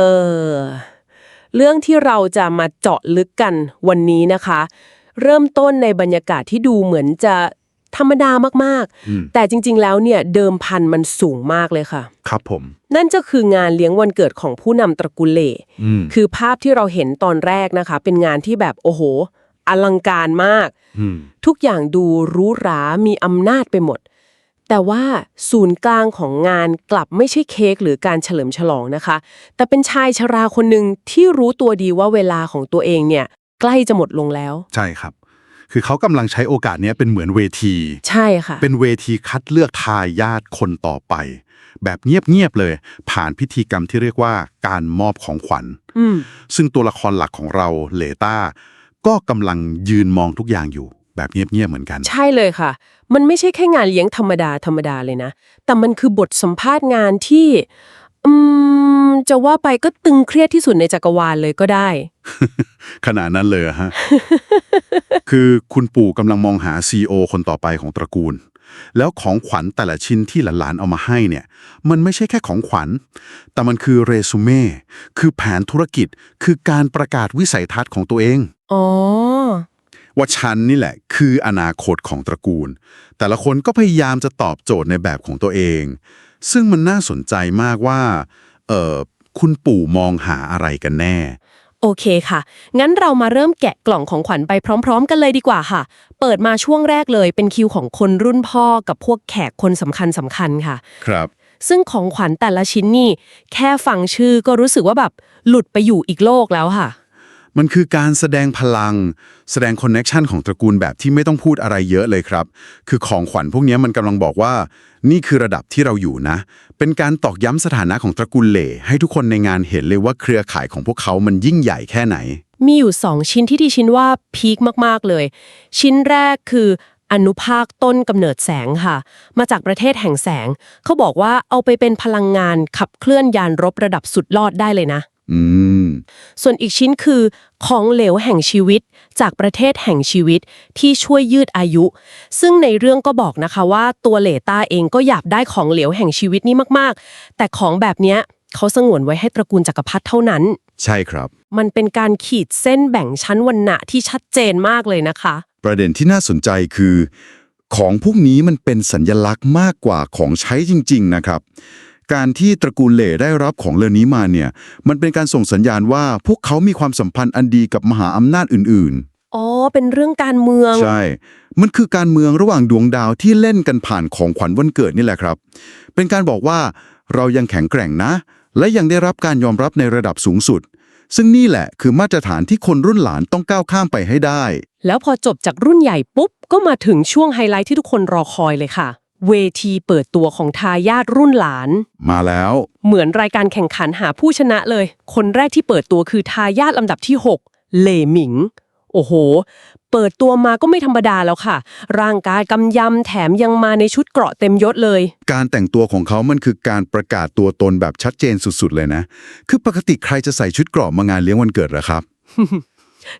เออเรื่องที่เราจะมาเจาะลึกกันวันนี้นะคะ เริ่มต้นในบรรยากาศที่ดูเหมือนจะธรรมดามากอืมๆแต่จริง ๆ แล้วเนี่ยเดิมพันมันสูงมากเลยค่ะ ครับผม นั่นก็คืองานเลี้ยงวันเกิดของผู้นำตระกูลเหล่อืมคือภาพที่เราเห็นตอนแรกนะคะ เป็นงานที่แบบโอ้โห อลังการมากอืมทุกอย่างดูหรู้หรามีอำนาจไปหมด แต่ว่าศูนย์กลางของงานกลับไม่ใช่เค้กหรือการเฉลิมฉลองนะคะ แต่เป็นชายชราคนหนึ่งที่รู้ตัวดีว่าเวลาของตัวเองเนี่ย ใกล้จะหมดลงแล้ว ใช่ครับ คือเขากำลังใช้โอกาสเนี้ยเป็นเหมือนเวที ใช่ค่ะ เป็นเวทีคัดเลือกทายาทคนต่อไป แบบเงียบ ๆ เลย ผ่านพิธีกรรมที่เรียกว่าการมอบของขวัญ อืมซึ่งตัวละครหลักของเราเลต้าก็กำลังยืนมองทุกอย่างอยู่ แบบเงียบๆเหมือนกัน ใช่เลยค่ะ มันไม่ใช่แค่งานเลี้ยงธรรมดาธรรมดาเลยนะ แต่มันคือบทสัมภาษณ์งานที่ อืม จะว่าไปก็ตึงเครียดที่สุดในจักรวาลเลยก็ได้ ขนาดนั้นเลยเหรอฮะ คือคุณปู่กำลังมองหา CEO คนต่อไปของตระกูล แล้วของขวัญแต่ละชิ้นที่หลานๆเอามาให้เนี่ย มันไม่ใช่แค่ของขวัญ แต่มันคือเรซูเม่ คือแผนธุรกิจ คือการประกาศวิสัยทัศน์ของตัวเอง อ๋อ ว่าฉันนี่แหละคืออนาคตของตระกูล แต่ละคนก็พยายามจะตอบโจทย์ในแบบของตัวเอง ซึ่งมันน่าสนใจมากว่าเออคุณปู่มองหาอะไรกันแน่ โอเคค่ะ งั้นเรามาเริ่มแกะกล่องของขวัญไปพร้อม ๆ กันเลยดีกว่าค่ะ เปิดมาช่วงแรกเลยเป็นคิวของคนรุ่นพ่อกับพวกแขกคนสำคัญสำคัญค่ะ ครับ ซึ่งของขวัญแต่ละชิ้นนี่ แค่ฟังชื่อก็รู้สึกว่าแบบหลุดไปอยู่อีกโลกแล้วค่ะ มันคือการแสดงพลัง แสดงคอนเน็ชันของตระกูลแบบที่ไม่ต้องพูดอะไรเยอะเลยครับ คือของขวัญพวกนี้มันกำลังบอกว่า นี่คือระดับที่เราอยู่นะ เป็นการตอกย้ำสถานะของตระกูลเหล่ให้ทุกคนในงานเห็นเลยว่าเครือข่ายของพวกเขามันยิ่งใหญ่แค่ไหน มีอยู่สองชิ้นที่ดิฉันว่าพีคมากๆเลย ชิ้นแรกคืออนุภาคต้นกำเนิดแสงค่ะ มาจากประเทศแห่งแสง เขาบอกว่าเอาไปเป็นพลังงานขับเคลื่อนยานรบระดับสุดยอดได้เลยนะ อืม ส่วนอีกชิ้นคือ ของเหลวแห่งชีวิต จากประเทศแห่งชีวิตที่ช่วยยืดอายุ ซึ่งในเรื่องก็บอกนะคะว่าตัวเหลต้าเองก็อยากได้ของเหลวแห่งชีวิตนี้มากๆ แต่ของแบบเนี้ยเขาสงวนไว้ให้ตระกูลจักรพรรดิเท่านั้น ใช่ครับ มันเป็นการขีดเส้นแบ่งชั้นวรรณะที่ชัดเจนมากเลยนะคะ ประเด็นที่น่าสนใจคือ ของพวกนี้มันเป็นสัญญลักษณ์มากกว่าของใช้จริง ๆ นะครับ การที่ตระกูลเหล่ได้รับของเรือนนี้มาเนี่ย มันเป็นการส่งสัญญาณว่าพวกเขามีความสัมพันธ์อันดีกับมหาอำนาจอื่น อ๋อ เป็นเรื่องการเมือง ๆ ใช่ มันคือการเมืองระหว่างดวงดาวที่เล่นกันผ่านของขวัญวันเกิดนี่แหละครับ เป็นการบอกว่าเรายังแข็งแกร่งนะ และยังได้รับการยอมรับในระดับสูงสุด ซึ่งนี่แหละคือมาตรฐานที่คนรุ่นหลานต้องก้าวข้ามไปให้ได้ แล้วพอจบจากรุ่นใหญ่ปุ๊บ ก็มาถึงช่วงไฮไลท์ที่ทุกคนรอคอยเลยค่ะ เวทีเปิดตัวของทายาทรุ่นหลาน มาแล้ว เหมือนรายการแข่งขันหาผู้ชนะเลย คนแรกที่เปิดตัวคือทายาทลำดับที่ 6 เหล่หมิง โอ้โห เปิดตัวมาก็ไม่ธรรมดาแล้วค่ะ ร่างกายกำยำแถมยังมาในชุดเกราะเต็มยศเลย การแต่งตัวของเขามันคือการประกาศตัวตนแบบชัดเจนสุดๆเลยนะ คือปกติใครจะใส่ชุดเกราะมางานเลี้ยงวันเกิดเหรอครับ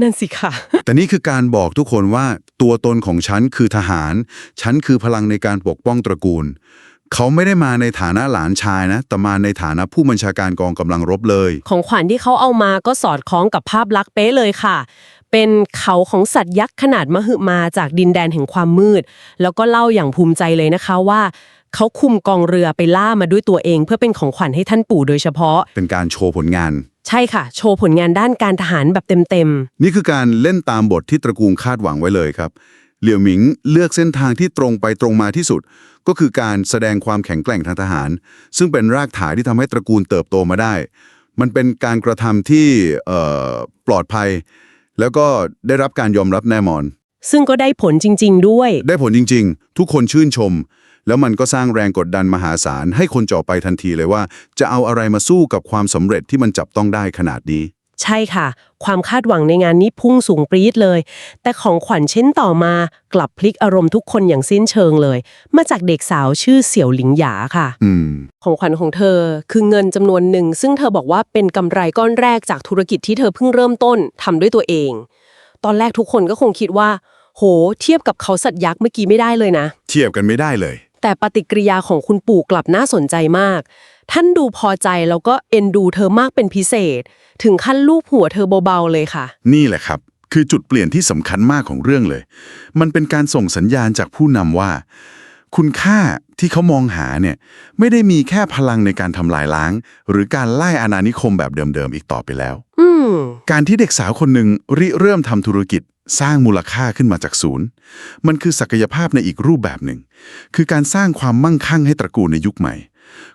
นั่นสิค่ะ แต่นี่คือการบอกทุกคนว่าตัวตนของฉันคือทหาร ฉันคือพลังในการปกป้องตระกูล เขาไม่ได้มาในฐานะหลานชายนะ แต่มาในฐานะผู้บัญชาการกองกำลังรบเลย ของขวัญที่เขาเอามาก็สอดคล้องกับภาพลักษณ์เป๊ะเลยค่ะ เป็นเขาของสัตว์ยักษ์ขนาดมหึมาจากดินแดนแห่งความมืด แล้วก็เล่าอย่างภูมิใจเลยนะคะว่า เขาคุมกองเรือไปล่ามาด้วยตัวเอง เพื่อเป็นของขวัญให้ท่านปู่โดยเฉพาะ เป็นการโชว์ผลงาน ใช่ค่ะ โชว์ผลงานด้านการทหารแบบเต็มนี่คือการเล่นตามบทที่ตระกูลคาดหวังไว้เลยครับ เหลียวหมิงเลือกเส้นทางที่ตรงไปตรงมาที่สุด ก็คือการแสดงความแข็งแกร่งทางทหาร ซึ่งเป็นรากฐานที่ทำให้ตระกูลเติบโตมาได้ มันเป็นการกระทำที่เอ่อปลอดภัย แล้วก็ได้รับการยอมรับแน่นอน ๆ ซึ่งก็ได้ผลจริง ๆ ด้วย ได้ผลจริงๆ ทุกคนชื่นชม แล้วมันก็สร้างแรงกดดันมหาศาลให้คนจ่อไปทันทีเลยว่า จะเอาอะไรมาสู้กับความสำเร็จที่มันจับต้องได้ขนาดนี้ ใช่ค่ะ ความคาดหวังในงานนี้พุ่งสูงปรี๊ดเลย แต่ของขวัญชิ้นต่อมากลับพลิกอารมณ์ทุกคนอย่างสิ้นเชิงเลย มาจากเด็กสาวชื่อเสี่ยวหลิงหยาค่ะ อืม ของขวัญของเธอคือเงินจำนวนหนึ่ง ซึ่งเธอบอกว่าเป็นกำไรก้อนแรกจากธุรกิจที่เธอเพิ่งเริ่มต้นทำด้วยตัวเอง ตอนแรกทุกคนก็คงคิดว่า โห เทียบกับเขาสัตว์ยักษ์เมื่อกี้ไม่ได้เลยนะ เทียบกันไม่ได้เลย แต่ปฏิกิริยาของคุณปู่กลับน่าสนใจมาก ท่านดูพอใจแล้วก็เอ็นดูเธอมากเป็นพิเศษ ถึงขั้นลูบหัวเธอเบาๆเลยค่ะ นี่แหละครับ คือจุดเปลี่ยนที่สำคัญมากของเรื่องเลย มันเป็นการส่งสัญญาณจากผู้นำว่า คุณค่าที่เขามองหาเนี่ยไม่ได้มีแค่พลังในการทำลายล้าง หรือการไล่อาณานิคมแบบเดิมๆอีกต่อไปแล้วอืมการที่เด็กสาวคนหนึ่งริเริ่มทำธุรกิจ สร้างมูลค่าขึ้นมาจากศูนย์ มันคือศักยภาพในอีกรูปแบบหนึ่ง คือการสร้างความมั่งคั่งให้ตระกูลในยุคใหม่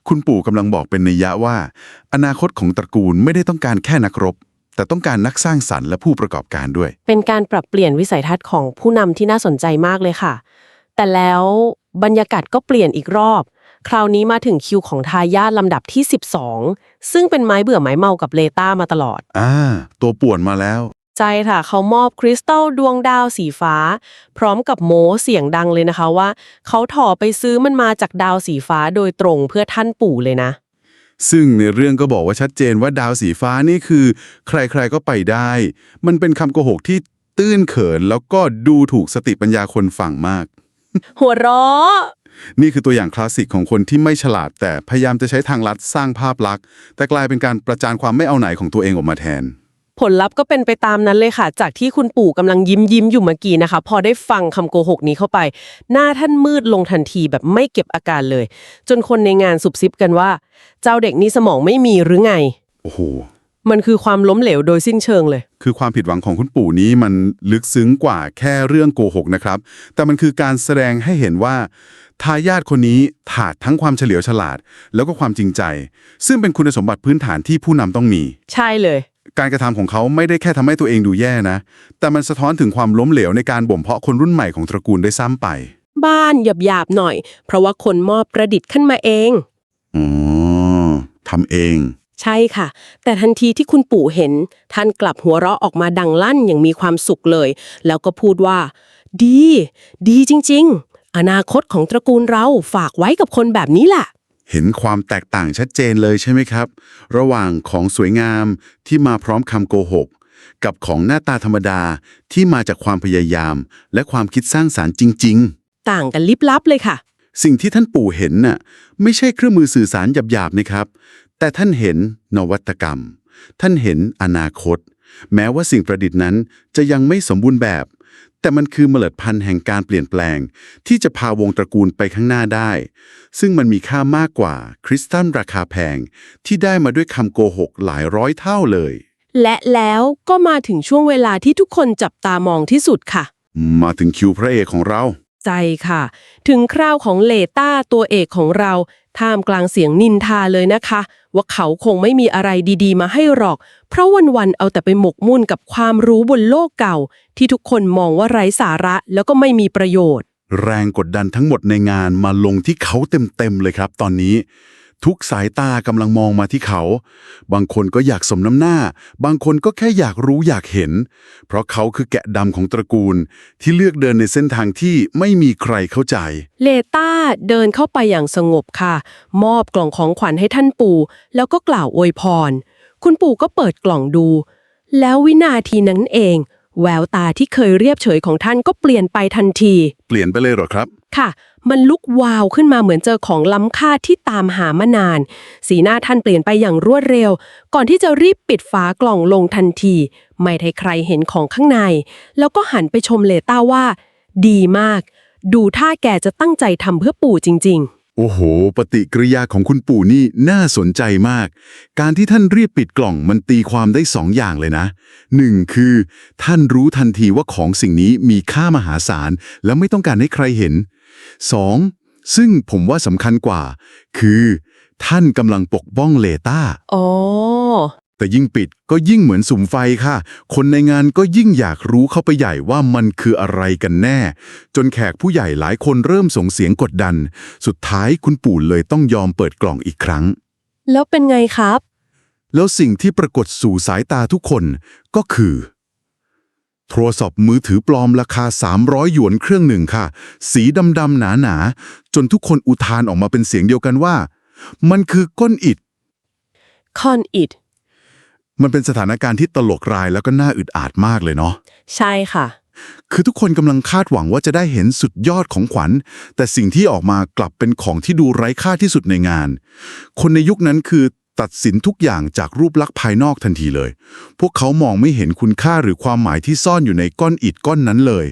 คุณปู่กำลังบอกเป็นนัยยะว่า อนาคตของตระกูลไม่ได้ต้องการแค่นักรบ แต่ต้องการนักสร้างสรรค์และผู้ประกอบการด้วย เป็นการปรับเปลี่ยนวิสัยทัศน์ของผู้นำที่น่าสนใจมากเลยค่ะ แต่แล้วบรรยากาศก็เปลี่ยนอีกรอบ คราวนี้มาถึงคิวของทายาทลำดับที่ 12 ซึ่งเป็นไม้เบื่อไม้เมากับเลต้ามาตลอด อ่า ตัวป่วนมาแล้ว ใจค่ะ เขามอบคริสตัลดวงดาวสีฟ้า พร้อมกับโม้เสียงดังเลยนะคะว่า เขาถอไปซื้อมันมาจากดาวสีฟ้าโดยตรงเพื่อท่านปู่เลยนะ ซึ่งในเรื่องก็บอกว่าชัดเจนว่าดาวสีฟ้านี่คือ ใครๆก็ไปได้ มันเป็นคำโกหกที่ตื้นเขินแล้วก็ดูถูกสติปัญญาคนฟังมาก หัวเราะ นี่คือตัวอย่างคลาสสิกของคนที่ไม่ฉลาดแต่พยายามจะใช้ทางลัดสร้างภาพลักษณ์ แต่กลายเป็นการประจานความไม่เอาไหนของตัวเองออกมาแทน ผลลัพธ์ก็เป็นไปตามนั้นเลยค่ะ จากที่คุณปู่กำลังยิ้มยิ้มๆอยู่เมื่อกี้นะคะ พอได้ฟังคำโกหกนี้เข้าไป หน้าท่านมืดลงทันทีแบบไม่เก็บอาการเลย จนคนในงานสุบซิบกันว่า เจ้าเด็กนี่สมองไม่มีหรือไง โอ้โห มันคือความล้มเหลวโดยสิ้นเชิงเลย คือความผิดหวังของคุณปู่นี้มันลึกซึ้งกว่าแค่เรื่องโกหกนะครับ แต่มันคือการแสดงให้เห็นว่าทายาทคนนี้ถาดทั้งความเฉลียวฉลาด แล้วก็ความจริงใจ ซึ่งเป็นคุณสมบัติพื้นฐานที่ผู้นำต้องมี ใช่เลย การกระทำของเขาไม่ได้แค่ทำให้ตัวเองดูแย่นะ แต่มันสะท้อนถึงความล้มเหลวในการบ่มเพาะคนรุ่นใหม่ของตระกูลได้วยซ้ำไป บ้านหยาบๆหน่อย เพราะว่าคนมอบประดิษฐ์ขึ้นมาเองอ๋อทำเอง ใช่ค่ะ แต่ทันทีที่คุณปู่เห็น ท่านกลับหัวเราะออกมาดังลั่นอย่างมีความสุขเลย แล้วก็พูดว่า ดี ดีจริง ๆ อนาคตของตระกูลเราฝากไว้กับคนแบบนี้แหละ เห็นความแตกต่างชัดเจนเลยใช่ไหมครับ ระหว่างของสวยงามที่มาพร้อมคำโกหก กับของหน้าตาธรรมดาที่มาจากความพยายาม และความคิดสร้างสารรค์จริง ต่างกันลิบลับเลยค่ะ ๆ สิ่งที่ท่านปู่เห็นน่ะไม่ใช่เครื่องมือสื่อสารหยาบๆนะครับ แต่ท่านเห็นนวัตกรรม ท่านเห็นอนาคต แม้ว่าสิ่งประดิษฐ์นั้นจะยังไม่สมบูรณ์แบบ แต่มันคือเมล็ดพันธุ์แห่งการเปลี่ยนแปลง ที่จะพาวงตระกูลไปข้างหน้าได้ ซึ่งมันมีค่ามากกว่าคริสตัลราคาแพง ที่ได้มาด้วยคำโกหกหลายร้อยเท่าเลย และแล้วก็มาถึงช่วงเวลาที่ทุกคนจับตามองที่สุดค่ะ มาถึงคิวพระเอกของเรา ใจค่ะ ถึงคราวของเลต้าตัวเอกของเรา ท่ามกลางเสียงนินทาเลยนะคะ ว่าเขาคงไม่มีอะไรดีๆ มาให้หรอก เพราะวันๆเอาแต่ไปหมกมุ่นกับความรู้บนโลกเก่า ที่ทุกคนมองว่าไร้สาระแล้วก็ไม่มีประโยชน์ แรงกดดันทั้งหมดในงานมาลงที่เขาเต็มๆเลยครับ ตอนนี้ ทุกสายตากำลังมองมาที่เขา บางคนก็อยากสมน้ำหน้า บางคนก็แค่อยากรู้อยากเห็น เพราะเขาคือแกะดำของตระกูล ที่เลือกเดินในเส้นทางที่ไม่มีใครเข้าใจ เลต้าเดินเข้าไปอย่างสงบค่ะ มอบกล่องของขวัญให้ท่านปู่ แล้วก็กล่าวอวยพร คุณปู่ก็เปิดกล่องดู แล้ววินาทีนั้นเอง แววตาที่เคยเรียบเฉยของท่านก็เปลี่ยนไปทันที เปลี่ยนไปเลยเหรอครับ ค่ะ มันลุกวาวขึ้นมาเหมือนเจอของล้ำค่าที่ตามหามานาน สีหน้าท่านเปลี่ยนไปอย่างรวดเร็ว ก่อนที่จะรีบปิดฝากล่องลงทันที ไม่ให้ใครเห็นของข้างใน แล้วก็หันไปชมเลต้าว่า ดีมาก ดูท่าแกจะตั้งใจทำเพื่อปู่จริง ๆโอ้โห ปฏิกิริยาของคุณปู่นี่น่าสนใจมาก การที่ท่านรีบปิดกล่องมันตีความได้สองอย่างเลยนะหนึ่งคือ ท่านรู้ทันทีว่าของสิ่งนี้มีค่ามหาศาล และไม่ต้องการให้ใครเห็น สองซึ่งผมว่าสำคัญกว่า คือ ท่านกำลังปกป้องเลต้าๆอ๋อ แต่ยิ่งปิดก็ยิ่งเหมือนสุมไฟค่ะ คนในงานก็ยิ่งอยากรู้เข้าไปใหญ่ว่ามันคืออะไรกันแน่ จนแขกผู้ใหญ่หลายคนเริ่มส่งเสียงกดดัน สุดท้ายคุณปู่เลยต้องยอมเปิดกล่องอีกครั้ง แล้วเป็นไงครับ แล้วสิ่งที่ปรากฏสู่สายตาทุกคนก็คือ โทรศัพท์มือถือปลอมราคา 300 หยวนเครื่องหนึ่งค่ะ สีดำๆหนาๆ จนทุกคนอุทานออกมาเป็นเสียงเดียวกันว่า มันคือก้นอิฐคอนอิดมันเป็นสถานการณ์ที่ตลกรายแล้วก็น่าอึดอัดมากเลยเนาะ ใช่ค่ะ คือทุกคนกำลังคาดหวังว่าจะได้เห็นสุดยอดของขวัญ แต่สิ่งที่ออกมากลับเป็นของที่ดูไร้ค่าที่สุดในงาน คนในยุคนั้นคือตัดสินทุกอย่างจากรูปลักษณ์ภายนอกทันทีเลย พวกเขามองไม่เห็นคุณค่าหรือความหมายที่ซ่อนอยู่ในก้อนอิฐก้อนนั้นเลย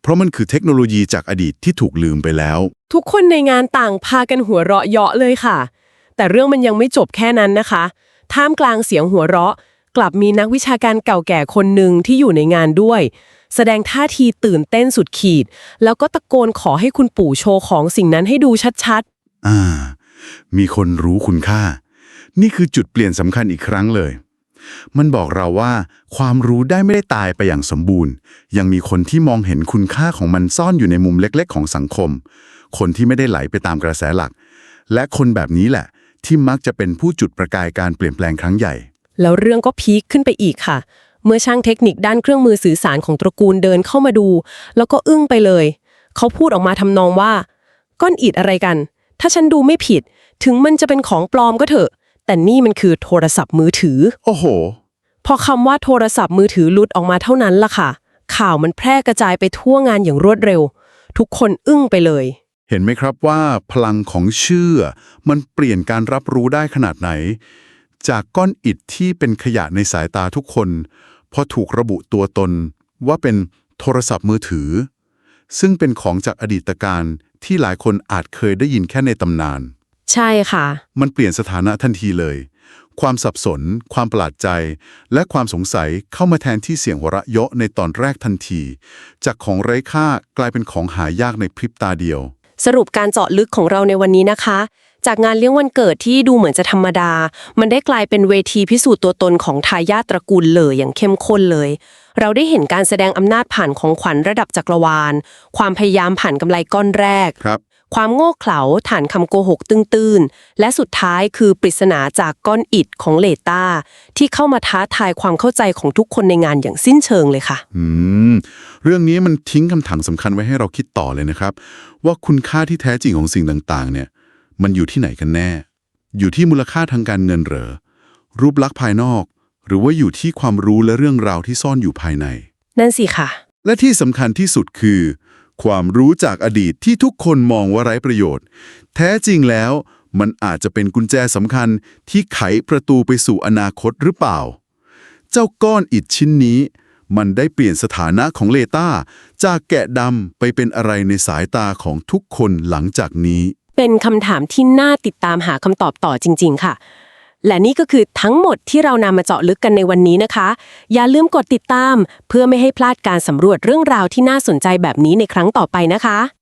เพราะมันคือเทคโนโลยีจากอดีตที่ถูกลืมไปแล้ว ทุกคนในงานต่างพากันหัวเราะเยาะเลยค่ะ แต่เรื่องมันยังไม่จบแค่นั้นนะคะ ท่ามกลางเสียงหัวเราะ กลับมีนักวิชาการเก่าแก่คนหนึ่งที่อยู่ในงานด้วย แสดงท่าทีตื่นเต้นสุดขีด แล้วก็ตะโกนขอให้คุณปู่โชว์ของสิ่งนั้นให้ดูชัดอ่า มีคนรู้คุณค่า นี่คือจุดเปลี่ยนสำคัญอีกครั้งเลย มันบอกเราว่าความรู้ได้ไม่ได้ตายไปอย่างสมบูรณ์ ยังมีคนที่มองเห็นคุณค่าของมันซ่อนอยู่ในมุมเล็กๆ ของสังคม คนที่ไม่ได้ไหลไปตามกระแสหลัก และคนแบบนี้แหละ ที่มักจะเป็นผู้จุดประกายการเปลี่ยนแปลงครั้งใหญ่ แล้วเรื่องก็พีคขึ้นไปอีกค่ะ เมื่อช่างเทคนิคด้านเครื่องมือสื่อสารของตระกูลเดินเข้ามาดู แล้วก็อึ้งไปเลย เขาพูดออกมาทำนองว่า ก้อนอิฐอะไรกัน ถ้าฉันดูไม่ผิด ถึงมันจะเป็นของปลอมก็เถอะ แต่นี่มันคือโทรศัพท์มือถือ โอ้โห พอคำว่าโทรศัพท์มือถือหลุดออกมาเท่านั้นล่ะค่ะ ข่าวมันแพร่กระจายไปทั่วงานอย่างรวดเร็ว ทุกคนอึ้งไปเลย เห็นไหมครับว่าพลังของเชื่อ มันเปลี่ยนการรับรู้ได้ขนาดไหน จากก้อนอิฐที่เป็นขยะในสายตาทุกคน พอถูกระบุตัวตน ว่าเป็นโทรศัพท์มือถือ ซึ่งเป็นของจากอดีตการที่หลายคนอาจเคยได้ยินแค่ในตำนาน ใช่ค่ะ มันเปลี่ยนสถานะทันทีเลย ความสับสน ความประหลาดใจ และความสงสัยเข้ามาแทนที่เสียงหัวเราะเยาะในตอนแรกทันที จากของไร้ค่ากลายเป็นของหายากในพริบตาเดียว สรุปการเจาะลึกของเราในวันนี้นะคะ จากงานเลี้ยงวันเกิดที่ดูเหมือนจะธรรมดา มันได้กลายเป็นเวทีพิสูจน์ตัวตนของทายาทตระกูลเลยอย่างเข้มข้นเลย เราได้เห็นการแสดงอำนาจผ่านของขวัญระดับจักรวาล ความพยายามผ่านกำไรก้อนแรก ครับ ความโง่เขลาฐานคำโกหกตื้นๆ และสุดท้ายคือปริศนาจากก้อนอิฐของเลต้าที่เข้ามาท้าทายความเข้าใจของทุกคนในงานอย่างสิ้นเชิงเลยค่ะ อืม เรื่องนี้มันทิ้งคำถามสำคัญไว้ให้เราคิดต่อเลยนะครับ ว่าคุณค่าที่แท้จริงของสิ่งต่างๆ เนี่ย มันอยู่ที่ไหนกันแน่ อยู่ที่มูลค่าทางการเงินเหรอ รูปลักษณ์ภายนอก หรือว่าอยู่ที่ความรู้และเรื่องราวที่ซ่อนอยู่ภายใน นั่นสิค่ะ และที่สำคัญที่สุดคือ ความรู้จากอดีตที่ทุกคนมองว่าไร้ประโยชน์ แท้จริงแล้ว มันอาจจะเป็นกุญแจสำคัญที่ไขประตูไปสู่อนาคตหรือเปล่า เจ้าก้อนอิฐชิ้นนี้ มันได้เปลี่ยนสถานะของเลต้าจากแกะดำไปเป็นอะไรในสายตาของทุกคนหลังจากนี้ เป็นคำถามที่น่าติดตามหาคำตอบต่อจริง ๆ ค่ะ และนี่ก็คือทั้งหมดที่เรานำมาเจาะลึกกันในวันนี้นะคะ อย่าลืมกดติดตาม เพื่อไม่ให้พลาดการสำรวจเรื่องราวที่น่าสนใจแบบนี้ในครั้งต่อไปนะคะ